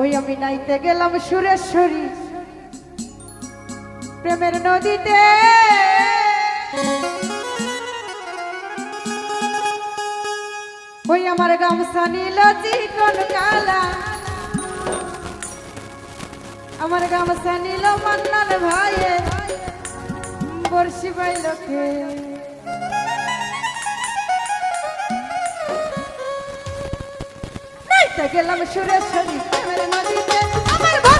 ওই আমি নাইতে গেলাম সুরেশ্বরী। প্রেমের নদীতে। ওই আমার গামছা নীল চিকন কালা। আমার গামছা নীল মান্নান ভাইয়ে। বর্ষি বাইলকে গেলাম সুরেশ্বরী। প্রেমের নদীতে আমার